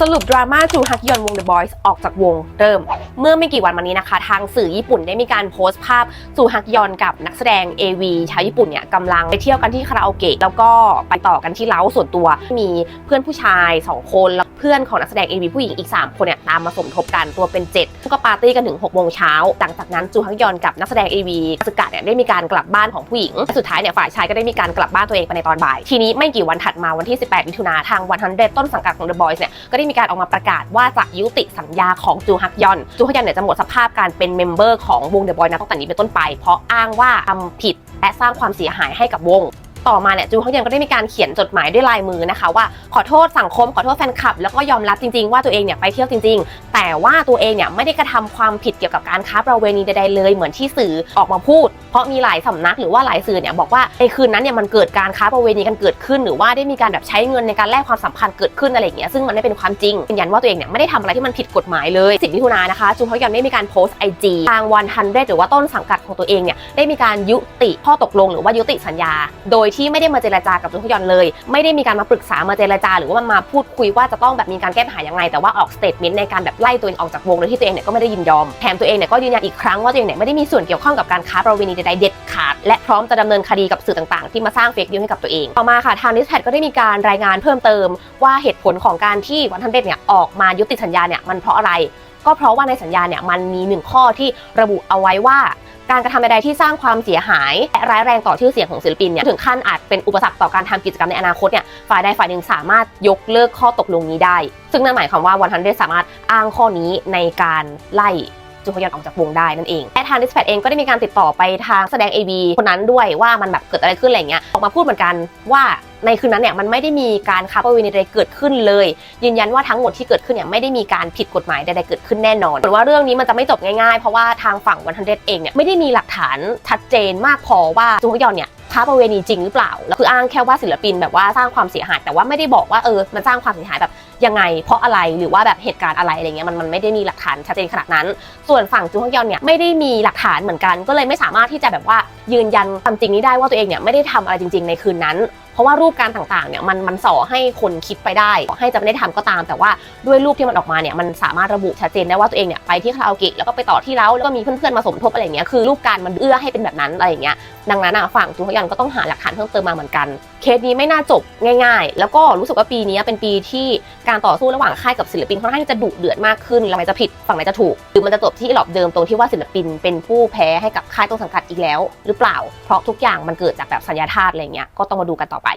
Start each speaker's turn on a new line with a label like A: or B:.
A: สรุปดราม่าจูฮักยอนวง The Boys ออกจากวงเริ่ม เมื่อไม่กี่วันมานี้นะคะ ทางสื่อญี่ปุ่นได้มีการโพสต์ภาพจูฮักยอนกับนักแสดง AV ชาวญี่ปุ่นเนี่ยกำลังไปเที่ยวกันที่คาราโอเกะแล้วก็ไปต่อกันที่เล้าส่วนตัว มีเพื่อนผู้ชาย 2 คนแล้วเพื่อนของนักแสดง AV ผู้หญิงอีก 3 คนเนี่ยตามมาสมทบกันตัวเป็น 7 ก็ปาร์ตี้กันถึง6โมงเช้าหลังจากนั้นจูฮักยอนกับนักแสดง AV สึกะเนี่ยได้มีการกลับบ้านของผู้หญิง สุดท้ายเนี่ยฝ่ายชายก็ได้มีการกลับบ้านตัวเองไปในตอนบ่าย ทีนี้ไม่กี่วันถัดมาวันที่ 18มิถุนาทาง100ต้นสังกัดของ The Boys เนี่ยก็ได้มีการออกมาประกาศว่าจะยุติสัญญาของจูฮักยอนจูพยันเนี่ยจะหมดสภาพการเป็นเมมเบอร์ของวงเดอะบอยนะตั้งแต่นี้เป็นต้นไป เพราะอ้างว่าทำผิดและสร้างความเสียหายให้กับวงต่อมาเนี่ยจูฮักยอนก็ได้มีการเขียนจดหมายด้วยลายมือนะคะว่าขอโทษสังคมขอโทษแฟนคลับ แล้วก็ยอมรับจริงๆว่าตัวเองเนี่ยไปเที่ยวจริงๆ แต่ว่าตัวเองเนี่ยไม่ได้กระทำความผิดเกี่ยวกับการค้าประเวณีใดๆเลยเหมือนที่สื่อออกมาพูด เพราะมีหลายสำนักหรือว่าหลายสื่อเนี่ยบอกว่าในคืนนั้นเนี่ยมันเกิดการค้าประเวณีกันเกิดขึ้น หรือว่าได้มีการแบบใช้เงินในการแลกความสัมพันธ์เกิดขึ้นอะไรอย่างเงี้ยซึ่งมันไม่เป็นความจริงยืนยันว่าตัวเองเนี่ยไม่ได้ทำอะไรที่มันผิดกฎหมายเลยสิบมิถุนายนนะคะจูฮยอนได้มีการโพสต์ไอจีทางวันฮันเดหรือว่าต้นสังกัดของตัวเองเนี่ยได้มีการยุติข้อตกลง หรือว่ายุติสัญญา โดยที่ไม่ได้มาเจรจากับจูฮยอนเลย ไม่ได้มีการมาปรึกษามาเจรจา หรือว่ามาพูดคุยว่าจะต้องแบบมีการแก้ปัญหายังไงแต่ว่าออกสเตทเมนต์ในการแบบไล่ตัวเองออกจากวงโดยที่ตัวเองเนี่ยก็ไม่ได้ยินยอมแถมตัวเองเนี่ยก็ยืนยันอีกครั้งว่าตัวเองเนี่ยไม่ได้มีส่วนเกี่ยวข้องกับการค้าประเวณีใดๆเด็ดขาด และพร้อมจะดำเนินคดีกับสื่อต่างๆ ที่มาสร้างเฟกนิวให้กับตัวเองต่อมาค่ะทางนิสแพดก็ได้มีการรายงานเพิ่มเติม ว่าเหตุผลของการที่วันทันเดเนี่ยออกมายุติสัญญาเนี่ยมันเพราะอะไร ก็เพราะว่าในสัญญาเนี่ยมันมีหนึ่งข้อที่ระบุเอาไว้ว่า การกระทำใดๆที่สร้างความเสียหายและร้ายแรงต่อชื่อเสียงของศิลปินเนี่ยถึงขั้นอาจเป็นอุปสรรคต่อการทำกิจกรรมในอนาคตเนี่ยฝ่ายใดฝ่ายหนึ่งสามารถยกเลิกข้อตกลงนี้ได้ ซึ่งนั่นหมายความว่าวันทันเดสามารถอ้างข้อนี้ในการไล่ จูฮยอนออกจากวงได้นั่นเองและทางดิสแพดเองก็ได้มีการติดต่อไปทางแสดง AV คนนั้นด้วยว่ามันแบบเกิดอะไรขึ้นอะไรเงี้ยออกมาพูดเหมือนกันว่าในคืนนั้นเนี่ยมันไม่ได้มีการค้าประเวณีใดๆเกิดขึ้นเลย ยืนยันว่าทั้งหมดที่เกิดขึ้นเนี่ยไม่ได้มีการผิดกฎหมายใดๆเกิดขึ้นแน่นอนหรือว่าเรื่องนี้มันจะไม่จบง่ายๆ เพราะว่าทางฝั่งวันทันเดเองเนี่ยไม่ได้มีหลักฐานชัดเจนมากพอว่าจูฮยอนเนี่ย ค้าประเวณีจริงหรือเปล่าแล้วคืออ้างแค่ว่าศิลปินแบบว่าสร้างความเสียหาย แต่ว่าไม่ได้บอกว่าเออมันสร้างความเสียหายแบบยังไง เพราะอะไรหรือว่าแบบเหตุการณ์อะไรอะไรเงี้ยมันมันไม่ได้มีหลักฐานชัดเจนขนาดนั้น ส่วนฝั่งจูฮงยอนเนี่ยไม่ได้มีหลักฐานเหมือนกัน ก็เลยไม่สามารถที่จะแบบว่า ยืนยันความจริงนี้ได้ว่าตัวเองเนี่ยไม่ได้ทำอะไรจริง ๆ ในคืนนั้น เพราะว่ารูปการต่างๆเนี่ยมันมันส่อให้คนคิดไปได้ให้จะไม่ได้ทำก็ตาม แต่ว่าด้วยรูปที่มันออกมาเนี่ยมันสามารถระบุชัดเจนได้ว่าตัวเองเนี่ยไปที่คาราโอเกะแล้วก็ไปต่อที่เล้าแล้วก็มีเพื่อนๆมาสมทบอะไรอย่างเงี้ยคือรูปการมันเอื้อให้เป็นแบบนั้นอะไรอย่างเงี้ยดังนั้นอะฝั่งจูฮยอนก็ต้องหาหลักฐานเพิ่มเติมมาเหมือนกันเคสนี้ไม่น่าจบง่าย ๆ แล้วก็รู้สึกว่าปีนี้เป็นปีที่การต่อสู้ระหว่างค่ายกับศิลปินค่อนข้างจะดุเดือดมากขึ้นแล้วไหนจะผิดฝั่งไหนจะถูก หรือมันจะจบที่หลอบเดิมตรงที่ว่าศิลปินเป็นผู้แพ้ให้กับค่ายต้นสังกัดอีกแล้ว หรือเปล่า เพราะทุกอย่างมันเกิดจากแบบสัญญาทาสอะไรเงี้ยก็ต้องมาดูกันต่อไป